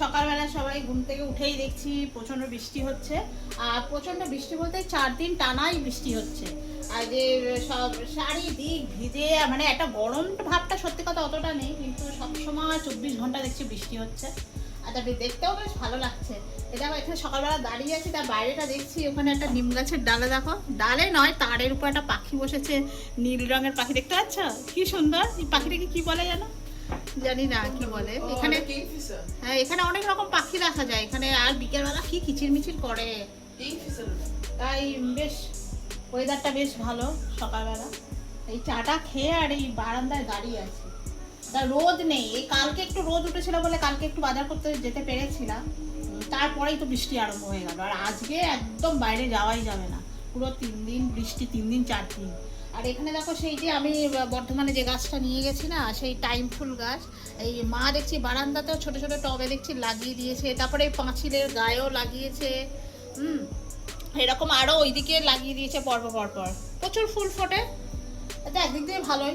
সকালবেলা সবাই ঘুম থেকে উঠেই দেখছি প্রচণ্ড বৃষ্টি হচ্ছে। আর প্রচণ্ড বৃষ্টি বলতে চার দিন টানাই বৃষ্টি হচ্ছে। আর যে সব চারিদিক ভিজে মানে একটা গরম ভাবটা সত্যি কথা অতটা নেই, কিন্তু সবসময় চব্বিশ ঘণ্টা দেখছি বৃষ্টি হচ্ছে। আর তারপরে দেখতেও বেশ ভালো লাগছে। এটা এখানে সকালবেলা দাঁড়িয়ে আছি, তার বাইরেটা দেখছি, ওখানে একটা নিম গাছের ডালে দেখো। ডালে নয়, তারের উপর একটা পাখি বসেছে, নীল রঙের পাখি। দেখতে পাচ্ছ? কি সুন্দর, এই পাখিটাকে কি বলে জানো? জানি না কি বলে। এখানে হ্যাঁ এখানে অনেক রকম পাখি দেখা যায়। এখানে আর বিকেলবেলা কি কিচির মিচির করে তাই বেশ ওয়েদারটা বেশ ভালো সকালবেলা। এই চাটা খেয়ে আর এই বারান্দায় দাঁড়িয়ে আছি। তা রোদ নেই। এই কালকে একটু রোদ উঠেছিল বলে কালকে একটু বাজার করতে যেতে পেরেছিলাম। তারপরেই তো বৃষ্টি আরম্ভ হয়ে গেল। আর আজকে একদম বাইরে যাওয়াই যাবে না। পুরো তিন দিন বৃষ্টি তিন দিন চার দিন। আর এখানে দেখো সেই যে আমি বর্ধমানে যে গাছটা নিয়ে গেছি না, সেই টাইম ফুল গাছ, এই মা দেখছি বারান্দাতেও ছোট ছোট টবে দেখছি লাগিয়ে দিয়েছে, তারপরে এই পাঁচিলের গায়েও লাগিয়েছে, হুম, এরকম আরও ওইদিকে লাগিয়ে দিয়েছে পরপর পরপর। প্রচুর ফুল ফোটে। এটা একদিক দিয়ে ভালোই।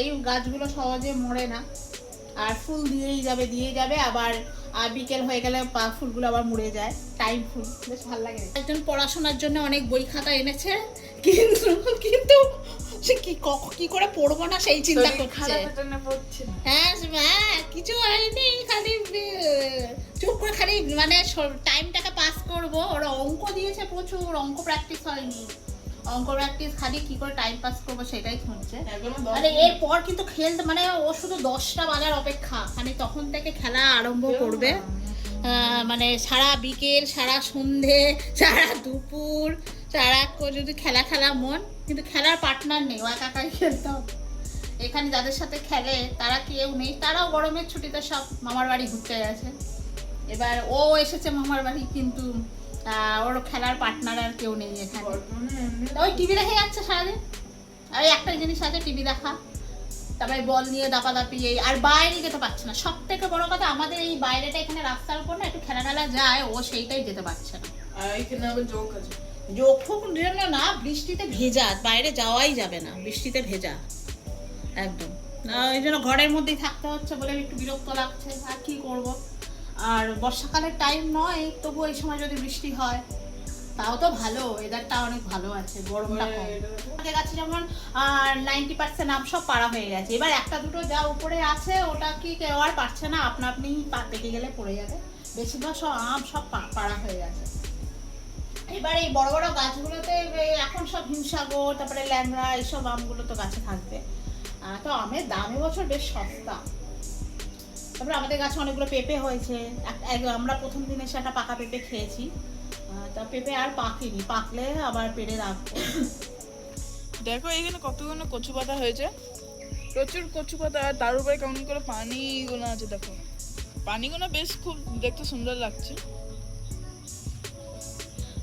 এই গাছগুলো সহজে মরে না। আর ফুল দিয়েই যাবে, দিয়ে যাবে, আবার, আর বিকেল হয়ে গেলে ফুলগুলো আবার মুড়ে যায়। টাইম ফুল, বেশ ভালো লাগে। একজন পড়াশোনার জন্য অনেক বই খাতা এনেছে, কিন্তু কিন্তু সে কি কি করে পড়ব না সেই চিন্তা করছে? হ্যাঁ হ্যাঁ কিছু হয়নি খালি চুপ করে খালি মানে টাইমটাকে পাস করব। ওরা অঙ্ক দিয়েছে প্রচুর অঙ্ক প্র্যাকটিস হয়নি। অঙ্ক প্র্যাকটিস খালি কি করে টাইম পাস করব সেটাই খুঁজছে। আরে এরপর কিন্তু খেলতে মানে ও শুধু দশটা বাজার অপেক্ষা মানে তখন থেকে খেলা আরম্ভ করবে। মানে সারা বিকেল সারা সন্ধে সারা দুপুর সারা যদি খেলা খেলা মন কিন্তু খেলার পার্টনার নেই ও একা একাই খেলতে এখানে যাদের সাথে খেলে তারা কেউ নেই তারাও গরমের ছুটিতে সব মামার বাড়ি ঘুরতে গেছে। এবার ও এসেছে মামার বাড়ি কিন্তু ওর খেলার পার্টনার আর কেউ নেই এখানে। ওই টিভি দেখে যাচ্ছে সারাদিন। আর এই একটা জিনিস আছে টিভি দেখা। তারপরে বল নিয়ে দাপাদাপি এই আর বাইরে যেতে পারছে না। সব থেকে বড় কথা আমাদের এই বাইরেটা এখানে রাস্তার উপর না একটু খেলা খেলা যায় ও সেইটাই যেতে পারছে না। এখানে আবার জোক আছে। যোগফোক জন্য না বৃষ্টিতে ভেজা বাইরে যাওয়াই যাবে না বৃষ্টিতে ভেজা। একদম। না, ওই জন্য ঘরের মধ্যেই থাকতে হচ্ছে বলে একটু বিরক্ত লাগছে আর কি করব? আর বর্ষাকালের টাইম নয় তবু এই সময় যদি বৃষ্টি হয় তাও তো ভালো ওয়েদারটা অনেক ভালো আছে গরমটা কম। আমাদের কাছে যেমন নাইনটি পার্সেন্ট আম সব পাড়া হয়ে গেছে। এবার একটা দুটো যা উপরে আছে ওটা কি কেউ আর পারছে না আপনা আপনি পেকে গেলে পড়ে যাবে। বেশিরভাগ সব আম সব পাড়া হয়ে গেছে। এবার এই বড় বড় গাছগুলোতে এখন সব হিমসাগর তারপরে ল্যাংড়া এইসব আমগুলো তো গাছে থাকবে। আহ, তো আমের দাম এবছর বেশ সস্তা। তারপরে আমাদের গাছে অনেকগুলো পেঁপে হয়েছে। আমরা প্রথম দিন এসে একটা পাকা পেঁপে খেয়েছি। তা পেঁপে আর পাকেনি, পাকলে আবার পেড়ে রাখব। দেখো এখানে কতগুলো কচু পাতা হয়েছে। প্রচুর কচু পাতা আর তার উপরে কেমন করে পানিগুলো আছে দেখো। পানিগুলো বেশ খুব দেখতে সুন্দর লাগছে।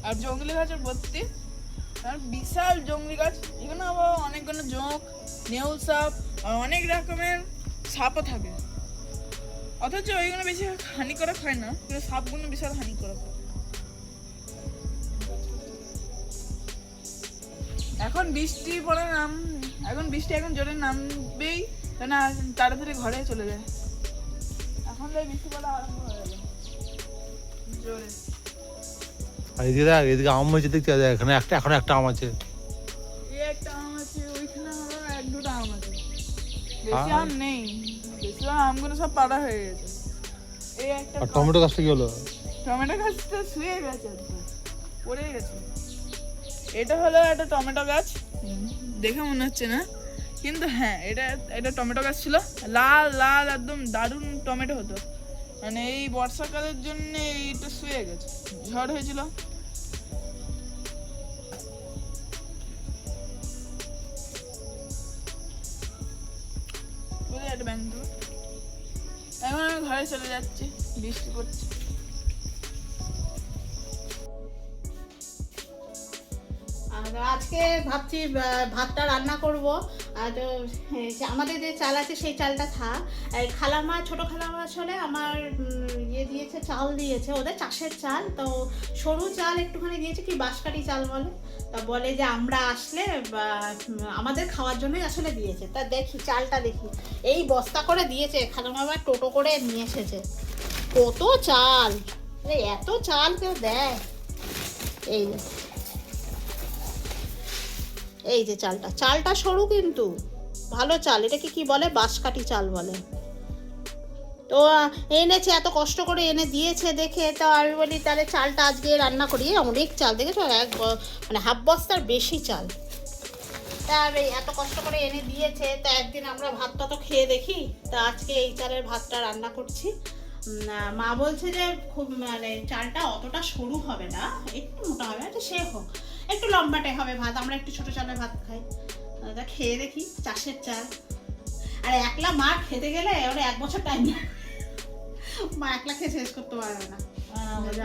আর জঙ্গলি গাছের ভর্তি। আর বিশাল জঙ্গলি গাছ। এখানে আবার অনেকগুলো জোঁক, নেউল সাপ আর অনেক রকমের সাপও থাকে। অথচ ওইগুলো বেশি হানি হানিকারক হয় না, কিন্তু সাপগুলো বিশাল হানিকারক হয়। এখন বৃষ্টি পড়ে নাম এখন বৃষ্টি এখন জোরে নামবেই কেন তাড়াতাড়ি ঘরে চলে যায়। এখন তাই বৃষ্টি পড়া আরম্ভ হয়ে গেল। জোরে। আর এদিকে দেখ এদিকে আম হয়েছে দেখতে দেখ এখানে একটা এখন একটা আম আছে। একটা আম আছে ওইখানে আরও এক দুটো আম আছে। বেশি আম নেই বেশিরভাগ আমগুলো সব পাড়া হয়ে গেছে। এই একটা আর টমেটো গাছটা কি হলো? টমেটো গাছটা শুয়ে গেছে পড়ে গেছে। এটা হলো একটা টমেটো গাছ। দেখে মনে হচ্ছে না? কিন্তু হ্যাঁ এটা এটা টমেটো গাছ ছিল। লাল লাল একদম দারুণ টমেটো হতো। মানে এই বর্ষাকালের জন্য এইটা শুয়ে গেছে। ঝড় হয়েছিল। এখন আমি ঘরে চলে যাচ্ছি বৃষ্টি পড়ছে। আজকে ভাবছি ভাতটা রান্না করব। আর তো, আমাদের যে চাল আছে সেই চালটা থাক খালামা ছোট খালামা আসলে আমার ইয়ে দিয়েছে চাল দিয়েছে। ওদের চাষের চাল। তো সরু চাল একটুখানি দিয়েছে কি বাঁশকাঠি চাল বলে। তা বলে যে আমরা আসলে আমাদের খাওয়ার জন্যই আসলে দিয়েছে। তা দেখি চালটা দেখি। এই বস্তা করে দিয়েছে খালামা আবার টোটো করে নিয়ে এসেছে। কত চাল! এত চাল কেউ দেয়? এই। এই যে চালটা চালটা সরু কিন্তু, ভালো চাল, এটাকে কি বলে? বাঁশকাঠি চাল বলে। তো এনেছে, এত কষ্ট করে এনে দিয়েছে দেখে, তো আমি বলি, তাহলে চালটা আজকে রান্না করি। অনেক চাল, দেখেছ? এক মানে হাফ বস্তার বেশি চাল। এত কষ্ট করে এনে দিয়েছে, তা একদিন আমরা ভাতটা তো খেয়ে দেখি। তা আজকে এই চালের ভাতটা রান্না করছি। মা বলছে যে, খুব মানে চালটা অতটা সরু হবে না, একটু মোটা হবে এটা সে হোক। একটু লম্বাটে হবে ভাত আমরা একটু ছোট চালের ভাত খাই। তা খেয়ে দেখি চাষের চাল। আর একলা মা খেতে গেলে ওরা এক বছর টাইম মা একলা খেয়ে শেষ করতে পারবে না।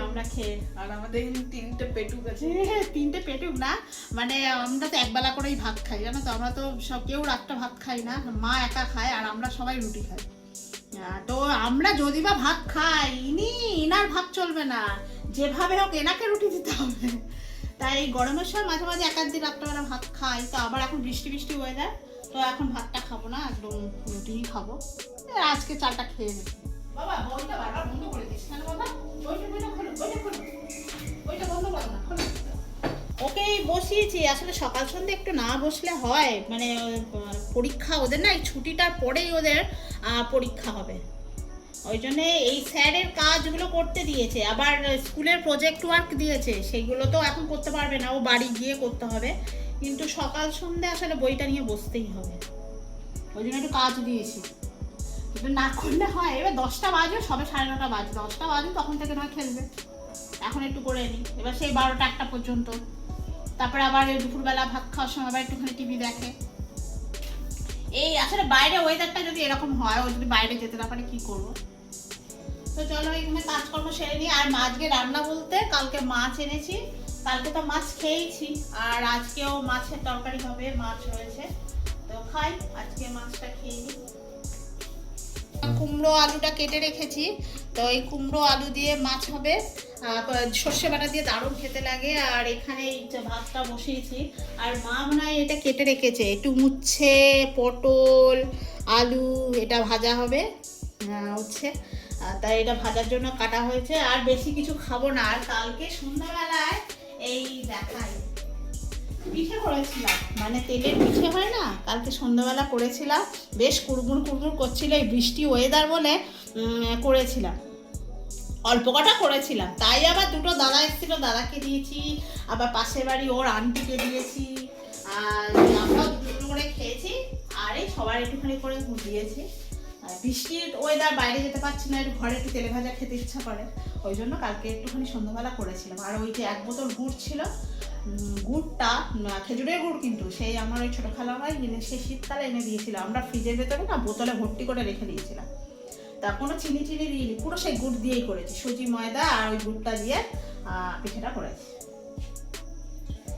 আমরা খেয়ে। আর আমাদের তিনটে পেটুক আছে। হ্যাঁ, তিনটে পেটুক না। মানে আমরা তো একবেলা করেই ভাত খাই জানো তো? আমরা তো সব কেউ রাতটা ভাত খাই না। মা একা খায় আর আমরা সবাই রুটি খাই। তো আমরা যদি বা ভাত খাই ইনি ইনার ভাত চলবে না। যেভাবে হোক এনাকে রুটি দিতে হবে। তাই এই গরমের সময় মাঝে মাঝে এক আধ দিন রাত্রেবেলা ভাত খাই। তো আবার এখন বৃষ্টি বৃষ্টি ওয়েদার তো এখন ভাতটা খাব না একদম রুটিই খাব। আজকে চালটা খেয়ে নেব বাবা বইটা বারবার বন্ধ করে দিস। কেন বাবা? বইটা বইটা খোলো বইটা খোলো। বইটা বন্ধ করো না খোলো। ওকে বসিয়েছি। আসলে সকাল সন্ধ্যে একটু না বসলে হয়। মানে পরীক্ষা ওদের না এই ছুটিটার পরেই ওদের পরীক্ষা হবে। ওই জন্যে এই স্যারের কাজগুলো করতে দিয়েছে। আবার স্কুলের প্রজেক্ট ওয়ার্ক দিয়েছে সেইগুলো তো এখন করতে পারবে না। ও বাড়ি গিয়ে করতে হবে। কিন্তু সকাল সন্ধ্যে আসলে বইটা নিয়ে বসতেই হবে। ওই জন্য একটু কাজ দিয়েছি। কিন্তু না করলে হয়, এবার দশটা বাজে, সবে সাড়ে নটা বাজে। দশটা বাজে, তখন থেকে নয় খেলবে। এখন একটু করে নিই এবার সেই বারোটা একটা পর্যন্ত। তারপরে আবার দুপুরবেলা ভাত খাওয়ার সময় আবার একটুখানি টিভি দেখে। এই আসলে বাইরে ওয়েদারটা যদি এরকম হয়, ও যদি বাইরে যেতে না পারে, কী করব? তো চলো এখানে কাজকর্ম সেরে নিই। আর আজকে রান্না বলতে কালকে মাছ এনেছি। কালকে তো মাছ খেয়েছি আর আজকেও মাছের তরকারি হবে, মাছ হয়েছে তো খাই, আজকে মাছটা খেয়ে নিই। কুমড়ো আলুটা কেটে রেখেছি। তো এই কুমড়ো আলু দিয়ে মাছ হবে। সর্ষে বাটা দিয়ে দারুণ খেতে লাগে। আর এখানে এই যে ভাতটা বসিয়েছি। আর মা মনে হয় এটা কেটে রেখেছে। একটু মুচ্ছে, পটল, আলু, এটা ভাজা হবে। হচ্ছে তাই এটা ভাজার জন্য কাটা হয়েছে। আর বেশি কিছু খাব না। আর কালকে সন্ধ্যাবেলায় এই দেখাই। পিঠে করেছিলাম। মানে তেলের পিঠে হয় না? কালকে সন্ধ্যাবেলা করেছিলাম। বেশ কুড়মুড় কুড়মুড় করছিল এই বৃষ্টি ওয়েদার বলে করেছিলাম। অল্প কটা করেছিলাম। তাই আবার দুটো দাদা এসেছিল। দাদাকে দিয়েছি। আবার পাশের বাড়ি ওর আন্টিকে দিয়েছি। আর আমরাও দুটো করে খেয়েছি। আর এই সবার একটুখানি করে দিয়েছি। বৃষ্টির ওয়েদার বাইরে যেতে পারছি না ঘরে একটু তেলে ভাজা খেতে ইচ্ছা করে। ওই জন্য কালকে একটুখানি সন্ধ্যাবেলা করেছিলাম। আর ওই যে এক বোতল গুড় ছিল গুড়টা খেজুরের গুড় কিন্তু, সেই আমার ওই ছোটো খালা ভাই এনে সে শীতকালে এনে দিয়েছিল। আমরা ফ্রিজের ভেতরে না বোতলে ভর্তি করে রেখে দিয়েছিলাম। তা কোনো চিনি চিনি দিইনি, পুরো সেই গুড় দিয়েই করেছি। সুজি, ময়দা আর ওই গুড়টা দিয়ে পিঠেটা করেছি।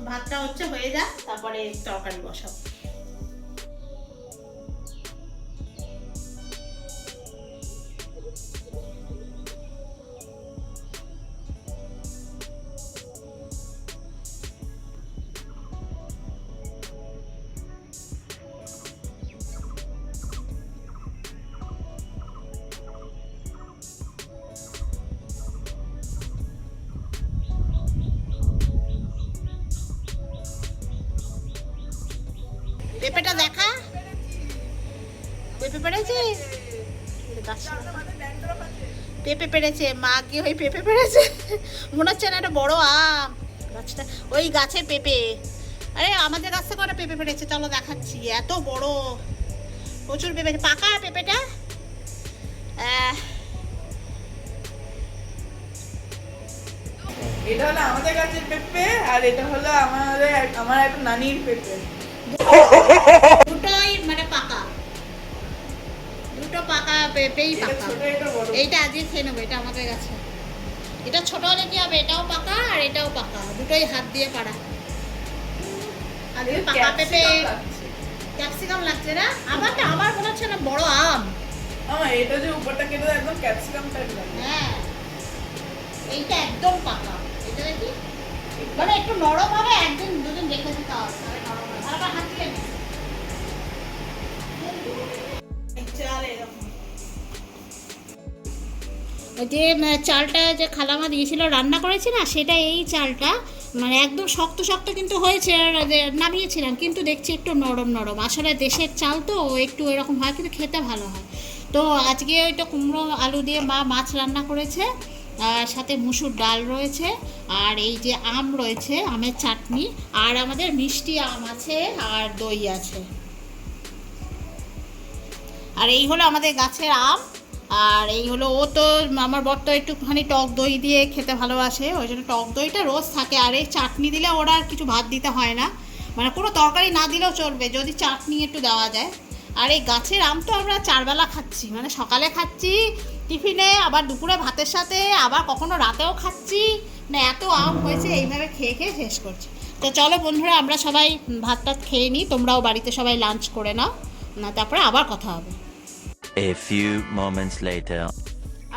ভাতটা হচ্ছে হয়ে যাক, তারপরে তরকারি বসাবো। পেঁপেটা দেখা। পেঁপে গাছটা পেঁপে পেড়েছে, মা কি ওই পেঁপে পেড়েছে। মনে হচ্ছে না একটা বড় আম। গাছটা, ওই গাছের পেঁপে। আরে, আমাদের গাছ থেকে পেঁপে পেড়েছে? চলো দেখাচ্ছি। এত বড়। প্রচুর পেঁপে পাকা পেঁপেটা? এটা হলো আমাদের গাছের পেঁপে, আর এটা হলো আমাদের আমার একটা নানির পেঁপে। দুটোই মানে পাকা। দুটো পাকা পেঁপেই পাকা। এইটা আজকে খেয়ে নেব এটা আমাদের কাছে। এটা ছোট হলে কি হবে? এটাও পাকা আর এটাও পাকা। দুটোই হাত দিয়ে পাড়া। আজকে পাকা পেঁপে ক্যাপসিকাম লাগছে। না? আমার তো আমার মনে হচ্ছে না বড় আম। আমার এটা যে উপরটা কেটে একদম ক্যাপসিকাম টাইপ হ্যাঁ। এইটা একদম পাকা। এটা দেখি। মানে একটু নরম হবে একদিন দুদিন রেখে দিতে হবে নরম যে চালটা যে খালামা দিয়েছিল, রান্না করেছি না, সেটা এই চালটা মানে একদম শক্ত শক্ত কিন্তু হয়েছে নামিয়েছিলাম, কিন্তু দেখছি একটু নরম নরম। আসলে দেশের চাল তো একটু এরকম হয়, কিন্তু খেতে ভালো হয়। তো আজকে ওইটা কুমড়ো, আলু দিয়ে মা মাছ রান্না করেছে। সাথে মুসুর ডাল রয়েছে, আর এই যে আম রয়েছে, আমের চাটনি, আর আমাদের মিষ্টি আম আছে, আর দই আছে। আর এই হলো আমাদের গাছের আম, আর এই হলো ও তো আমার বর তো একটুখানি টক দই দিয়ে খেতে ভালোবাসে, ওই জন্য টক দইটা রোজ থাকে, আর এই চাটনি দিলে ওরা আর কিছু ভাত দিতে হয় না। মানে কোনো তরকারি না দিলেও চলবে, যদি চাটনি একটু দেওয়া যায়। আর এই গাছের আম তো আমরা চারবেলা খাচ্ছি মানে সকালে খাচ্ছি টিফিনে আবার দুপুরে ভাতের সাথে আবার কখনো রাতেও খাচ্ছি। না এত আম হয়েছে এইভাবে খেয়ে খেয়ে শেষ করছি। তো চলো বন্ধুরা আমরা সবাই ভাত টাত খেয়ে নিই তোমরাও বাড়িতে সবাই লাঞ্চ করে নাও না তারপরে আবার কথা হবে। A few moments later.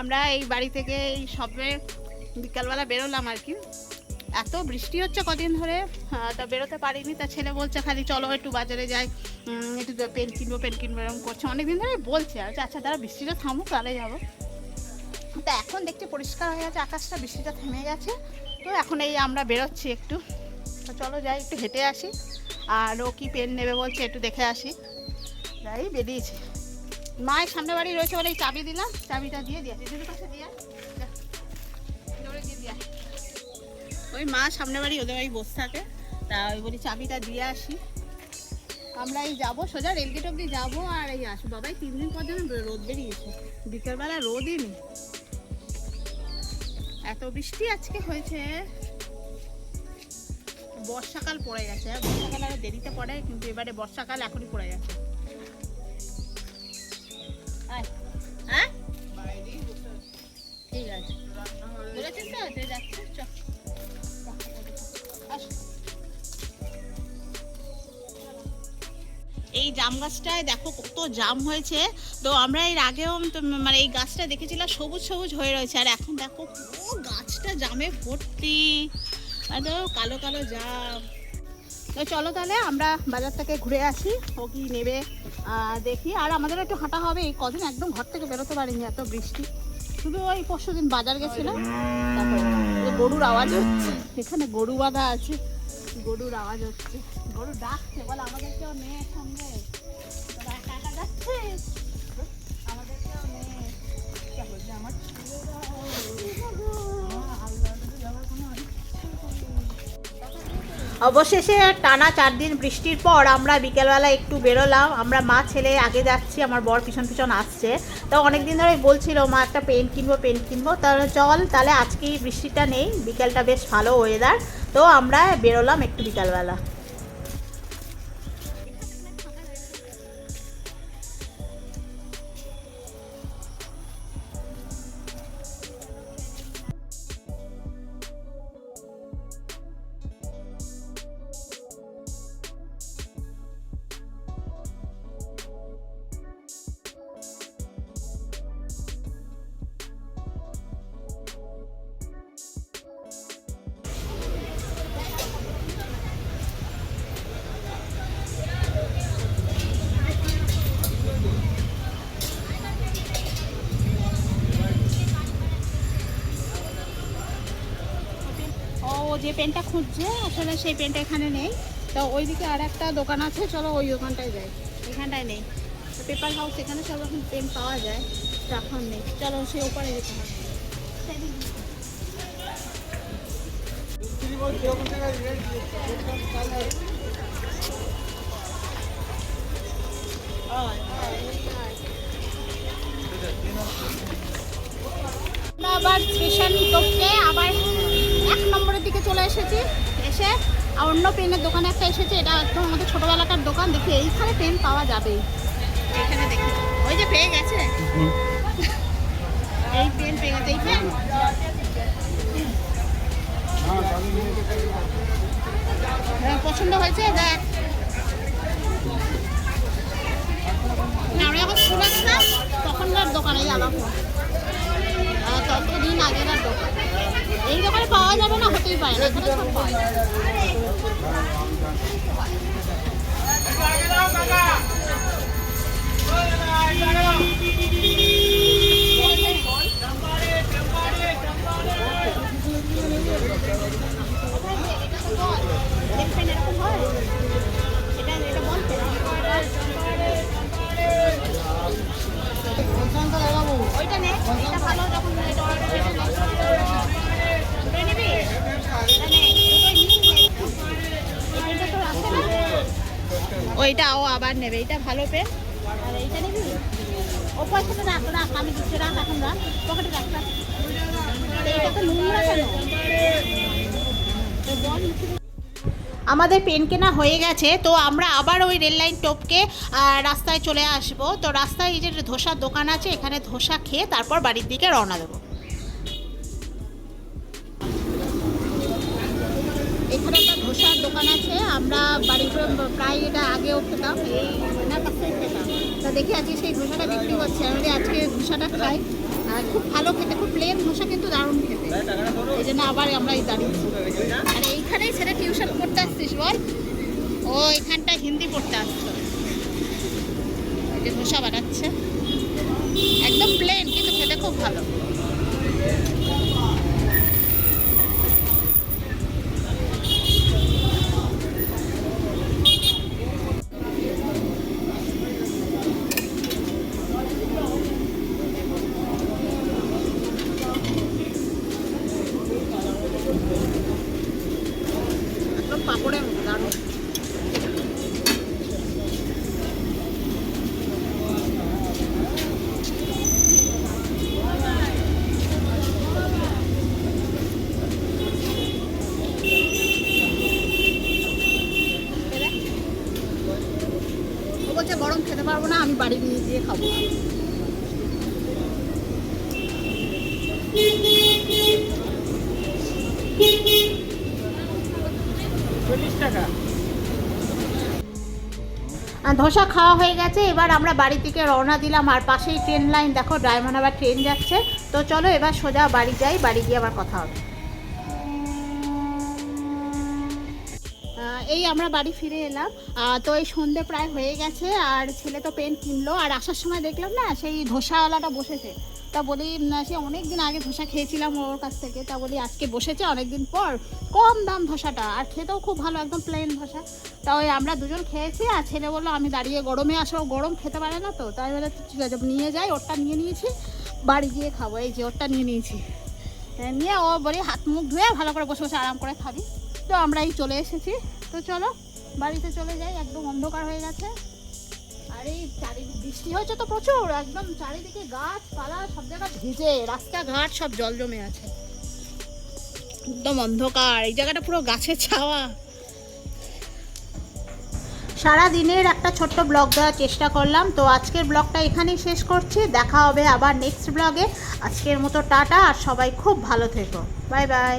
আমরা এই বাড়ি থেকে এই সবে বিকালবেলা বেরোলাম আর কি। এত বৃষ্টি হচ্ছে কদিন ধরে তা বেরোতে পারিনি, তা ছেলে বলছে খালি চলো একটু বাজারে যাই একটু পেন কিনবো পেন কিনবো, এরকম করছে। অনেকদিন ধরে বলছে, আর আচ্ছা তারা বৃষ্টিটা থামুক তাহলে যাব। তা এখন দেখছি পরিষ্কার হয়ে গেছে, আকাশটা বৃষ্টিটা থেমে গেছে। তো এখন এই আমরা বেরোচ্ছি একটু। তো চলো যাই, একটু হেঁটে আসি। আর ও কি পেন নেবে বলছে, একটু দেখে আসি। যাই, বেরিয়েছি। মায়ের সামনে বাড়ি রয়েছে বলে এই চাবি দিলাম, চাবিটা দিয়ে দিয়েছে দিদির কাছে দিয়ে। দৌড়ে দিয়ে আয়। ওই মা সামনে বাড়ি, ওদের বাড়ি বসে থাকে। তা ওই বলি, চাবিটা দিয়ে আসি। আমরা এই যাব, সোজা রেলগেট অব্দি যাব আর এই আসব বাবাই তিন দিন পর যেন রোদ বেরিয়েছে। বিকেলবেলা রোদই নেই। এত বৃষ্টি আজকে হয়েছে। বর্ষাকাল পড়ে গেছে। বর্ষাকাল আরও দেরিতে পড়ে, কিন্তু এবারে বর্ষাকাল এখনই পড়ে গেছে। হ্যাঁ? ঠিক আছে। বলেছিস তো? যে এই জাম গাছটায় দেখো কত জাম হয়েছে। তো আমরা এর আগেও মানে এই গাছটা দেখেছিলাম, সবুজ সবুজ হয়ে রয়েছে। আর এখন দেখো পুরো গাছটা জামে ভর্তি। একদম কালো কালো জাম। তো চলো তাহলে আমরা বাজার থেকে ঘুরে আসি ও কি নেবে দেখি। আর আমাদের একটু হাঁটা হবে, এই কদিন একদম ঘর থেকে বেরোতে পারিনি, এত বৃষ্টি। শুধু ওই পরশু দিন বাজার গেছিলাম। তারপরে গরুর আওয়াজ হচ্ছে। এখানে গরু বাঁধা আছে, গরুর আওয়াজ হচ্ছে। গরু ডাকছে, বলে নেই সঙ্গে? কোনো অবশেষে টানা চার দিন বৃষ্টির পর আমরা বিকেলবেলা একটু বেরোলাম। আমরা মা, ছেলে আগে যাচ্ছি, আমার বর পিছন পিছন আসছে। তো অনেক দিন ধরে বলছিল, মা, একটা পেন কিনবো পেন কিনবো। তাহলে চল, তাহলে আজকেই বৃষ্টিটা নেই, বিকেলটা বেশ ভালো ওয়েদার তো আমরা বেরোলাম একটু বিকালবেলা। ও যে পেনটা খুঁজছে, আসলে সেই পেনটা এখানে নেই। তো ওইদিকে আর একটা দোকান আছে, চলো ওই দোকানটায় যাই। এখানটায় নেই। পেপার হাউস, এখানে সব এখন পেন পাওয়া যায়। এখন নেই। চলো সে ওপারে যেতে হবে। আবার স্টেশন আবার নম্বরের দিকে চলে এসেছি। এসে আর অন্য পেনের দোকানে একটা এসেছে এটা একদম আমাদের ছোটোবেলাকার দোকান দেখি এইখানে পেন পাওয়া যাবে। এখানে দেখি। ওই যে পেয়ে গেছে? এই পেন পেয়ে গেছে এই পেন হ্যাঁ, পছন্দ হয়েছে দেখ। না, আমরা যখন স্কুলে ছিলাম তখনকার দোকানে যাওয়া আহ, ততদিন আগেকার এই দোকানে পাওয়া যাবে না হতেই না এখানে পাওয়া। নেবে এটা ভালো পেন। আর এইটা নিবি ও পয়সাটা রাখ রাখ, আমি রাখ, এখন রাখ। পকেটে রাখ রাখ। এইটা তো নোংরা কেন আমাদের পেন কেনা হয়ে গেছে, তো আমরা আবার ওই রেল লাইন টপকে রাস্তায় চলে আসব। তো রাস্তায় এই যে ধোসার দোকান আছে, এখানে ধোসা খেয়ে তারপর বাড়ির দিকে রওনা দেবো। দোকান আছে, আমরা বাড়িতে প্রায় এটা আগেও খেতাম, এই তা দেখি আজকে সেই ধোসাটা বিক্রি করছে আমি আজকে ধোসাটা খাই। আর খুব ভালো খেতে, খুব প্লেন ধোসা কিন্তু দারুণ খেতে। এই জন্য আবার আমরা এই দাঁড়িয়েছি আর এইখানেই ছেলে টিউশন পড়তে আসছিস, বল। ও এখানটা হিন্দি পড়তে এই যে ধোসা বানাচ্ছে। একদম প্লেন কিন্তু খেতে খুব ভালো একদম পাপড়ের মতো দারুণ ও বলছে গরম খেতে পারব না আমি বাড়ি নিয়ে গিয়ে খাব আর ধোসা খাওয়া হয়ে গেছে, এবার আমরা বাড়ি থেকে রওনা দিলাম। আর পাশেই ট্রেন লাইন দেখো ড্রাইভার আবার ট্রেন যাচ্ছে। তো চলো, এবার সোজা বাড়ি যাই, বাড়ি গিয়ে আবার কথা হবে। এই আমরা বাড়ি ফিরে এলাম। তো এই সন্ধে প্রায় হয়ে গেছে, আর ছেলে তো পেন কিনলো। আর আসার সময় দেখলাম না, সেই ধোসাওয়ালাটা বসেছে। তা বলি সে অনেক দিন আগে ধোসা খেয়েছিলাম ওর কাছ থেকে। তা বলি, আজকে বসেছে অনেক দিন পর। কম দাম ধোসাটা, আর খেতেও খুব ভালো, একদম প্লেন ধোসা। তা ওই আমরা দুজন খেয়েছি, আর ছেলে বলল, আমি দাঁড়িয়ে গরমে আসো গরম খেতে পারে না তো। তাই বলে, ঠিক আছে, নিয়ে যাই, ওরটা নিয়ে নিয়েছি, বাড়ি গিয়ে খাব। এই যে, ওরটা নিয়ে নিয়েছি। নিয়ে ও বলি, হাত মুখ ধুয়ে ভালো করে বসে বসে আরাম করে খাবি। তো আমরা এই চলে এসেছি। তো চলো, বাড়িতে চলে যাই, একদম অন্ধকার হয়ে গেছে। আর চারিদিক বৃষ্টি হয়েছে তো প্রচুর, একদম চারিদিকে গাছপালা, সব জায়গা ভিজে, রাস্তাঘাট সব জল জমে আছে। একদম অন্ধকার, এই জায়গাটা পুরো গাছের ছাওয়া। সারা দিনের একটা ছোট্ট ব্লগ দেওয়ার চেষ্টা করলাম, তো আজকের ব্লগটা এখানেই শেষ করছি, দেখা হবে আবার নেক্সট ব্লগে। আজকের মতো টাটা, আর সবাই খুব ভালো থেকো। Bye bye.